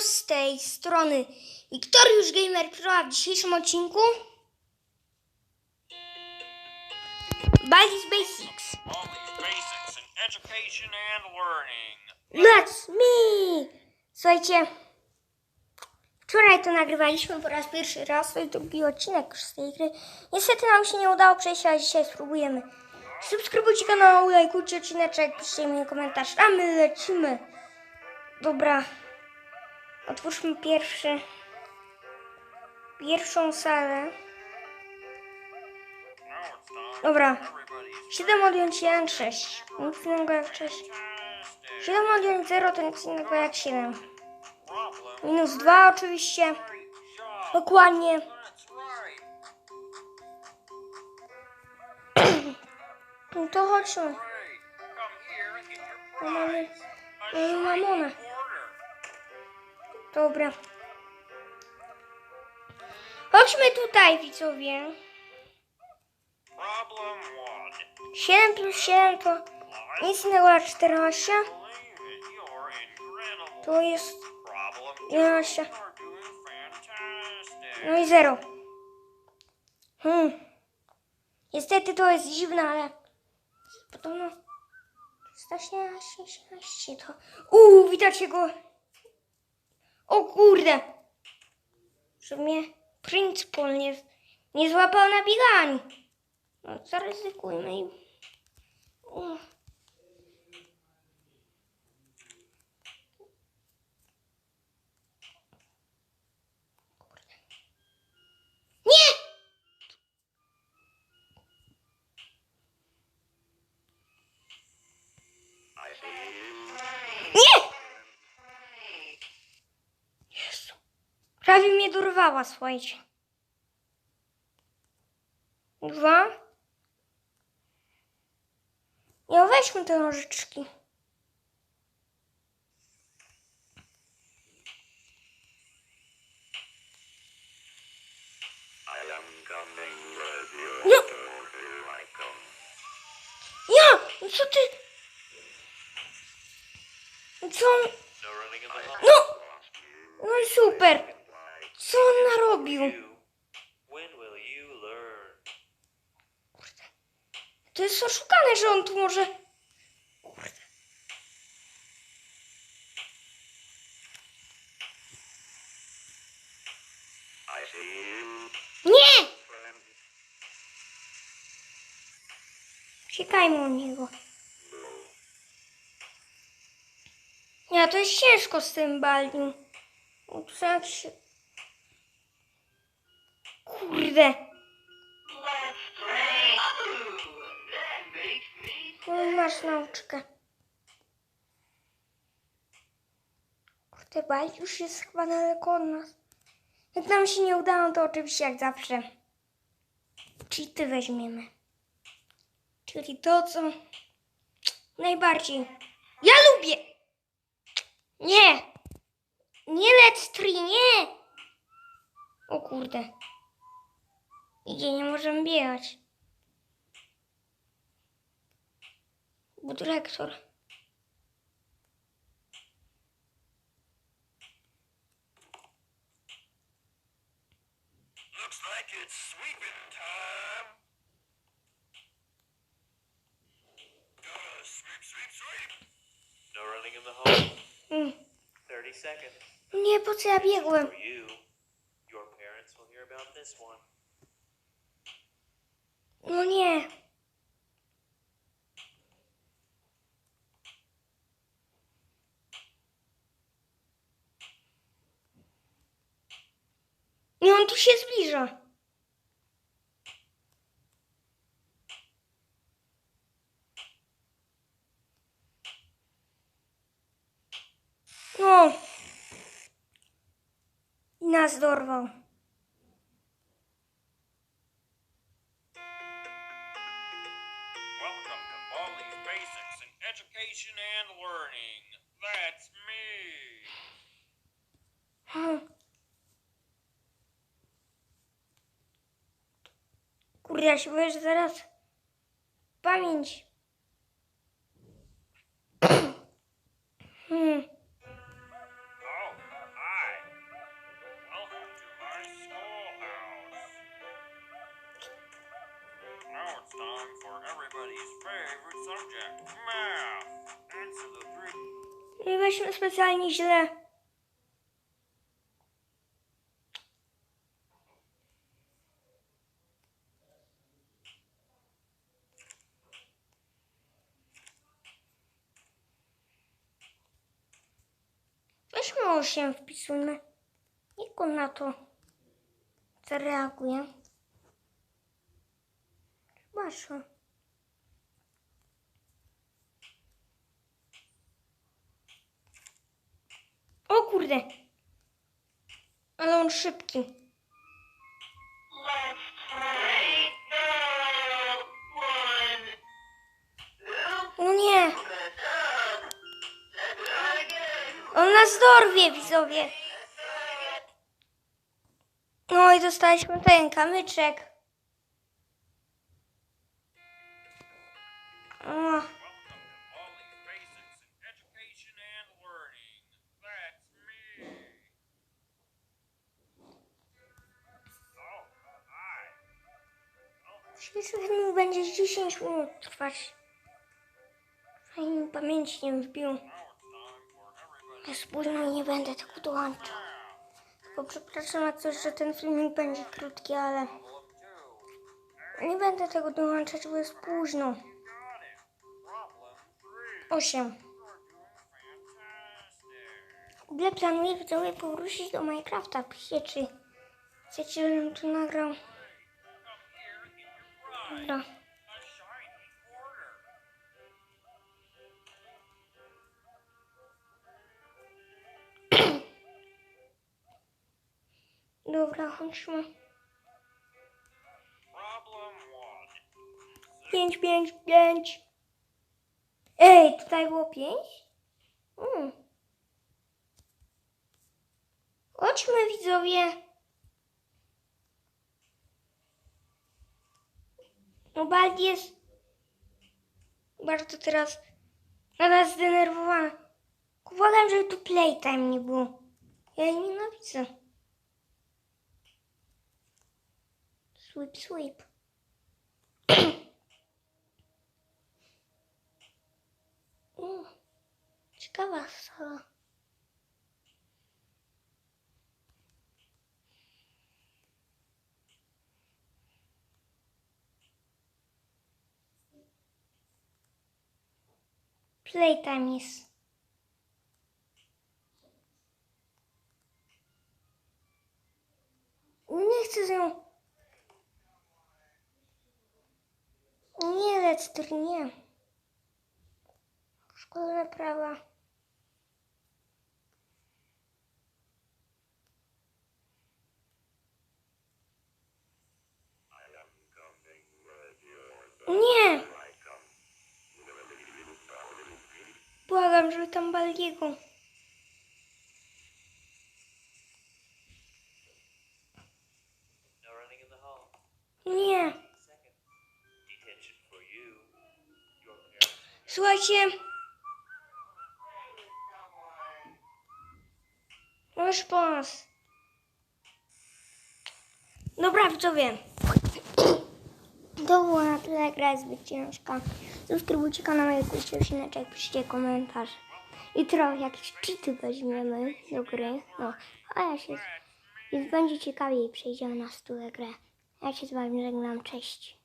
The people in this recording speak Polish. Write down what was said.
z tej strony Wiktoriusz Gamer Pro, a w dzisiejszym odcinku Basics. These basics in education and learning. That's me! Słuchajcie, wczoraj to nagrywaliśmy po raz pierwszy raz, to jest drugi odcinek z tej gry. Niestety nam się nie udało przejść, ale dzisiaj spróbujemy. Subskrybujcie kanał, lajkujcie odcineczek, piszcie mi komentarz, a my lecimy. Dobra, otwórzmy pierwszy, pierwszą salę. Dobra, everybody's 7 odjąć 1, 6. Nic innego jak 6. fantastic 7 odjąć 0 to nic innego jak 7. problem. Minus 2 oczywiście. Dokładnie. No to chodźmy. No mamy, mamy quarter. Dobra. Chodźmy tutaj, widzowie. Problem one. 7 plus 7 to nic innego jak 14. Believe it, you're incredible. To jest Problem two. 11. You're doing fantastic. No i 0. Hmm. Niestety to jest dziwne, ale podobno 117, 16 to... Uuu, widać jego... O kurde! Że mnie Principal nie, nie złapał na bieganiu. No, zaryzykujmy i... Uuu. Nie! Nie! Jezu. Prawie mnie dorwała, słuchajcie. Dwa. Nie, weźmy te nożyczki. No. Come. Ja! No co ty? Co. No! No i super. Co on narobił? Learn? To jest oszukane, że on tu może... Kurde. Nie! Uciekajmy od niego. Nie, to jest ciężko z tym Baldim. Jak się... Kurde. No masz nauczkę. Kurde, Bald już jest chyba daleko od nas. Jak nam się nie udało, to oczywiście jak zawsze cheaty weźmiemy. Czyli to, co najbardziej ja lubię. Nie. Nie let's tree, nie. O kurde. Idzie, nie możemy biegać. Bo dyrektor. Looks like it's sweeping time. Gotta sweep, sweep, sweep. No running in the hall. Mm. 30 seconds. Nie, po co ja biegłem? For you. Your parents will hear about this one. No nie. I on tu się zbliża. No. I nas dorwał. Education and Learning. That's me. Kurde, ja się boję, że zaraz pamięć. Hmm. Time for everybody's favorite subject, math. Answer the three I weźmy specjalnie źle. Weźmy 8 wpisujmy. Nikt na to zareaguje. Zobaczmy. O kurde. Ale on szybki. O nie. On nas dorwie, widzowie. No i dostaliśmy ten kamyczek. Oh, dzisiejszy film będzie 10 minut trwać. Fajnie pamięci nie wbił. now it's time for everybody's Jest późno i nie będę tego dołączał. Tylko przepraszam jak coś, że ten filmik będzie krótki, ale nie będę tego dołączać, bo jest późno. got it. Problem three. 8. You're doing fantastic. W ogóle planuję widzowie powrócić do Minecrafta. Piszcie, czy chcecie, żebym to nagrał. Dobra. Dobra, chodźmy. Problem one. 5, 5, 5. Ej, tutaj było 5? Mm. Chodźmy widzowie. Baldi jest bardzo teraz na nas zdenerwowany. Uważam, żeby tu playtime nie było. Ja jej nienawidzę. Sweep, sweep. Ciekawa sala. Playtime jest. Nie chcę z nią. Nie, Lester, nie. Szkolne prawa. Nie! Błagam, żeby tam Baldiego. No. Nie. Słuchajcie. Już po nas. Dobra, widzowie. To była na tyle gra zbyt ciężka. Subskrybujcie kanał, lajkujcie odcineczek, piszcie komentarz. Jutro jakieś czyty weźmiemy do gry. No, a ja się... Więc będzie ciekawiej, przejdziemy na stulę grę. Ja się z wami żegnam, cześć.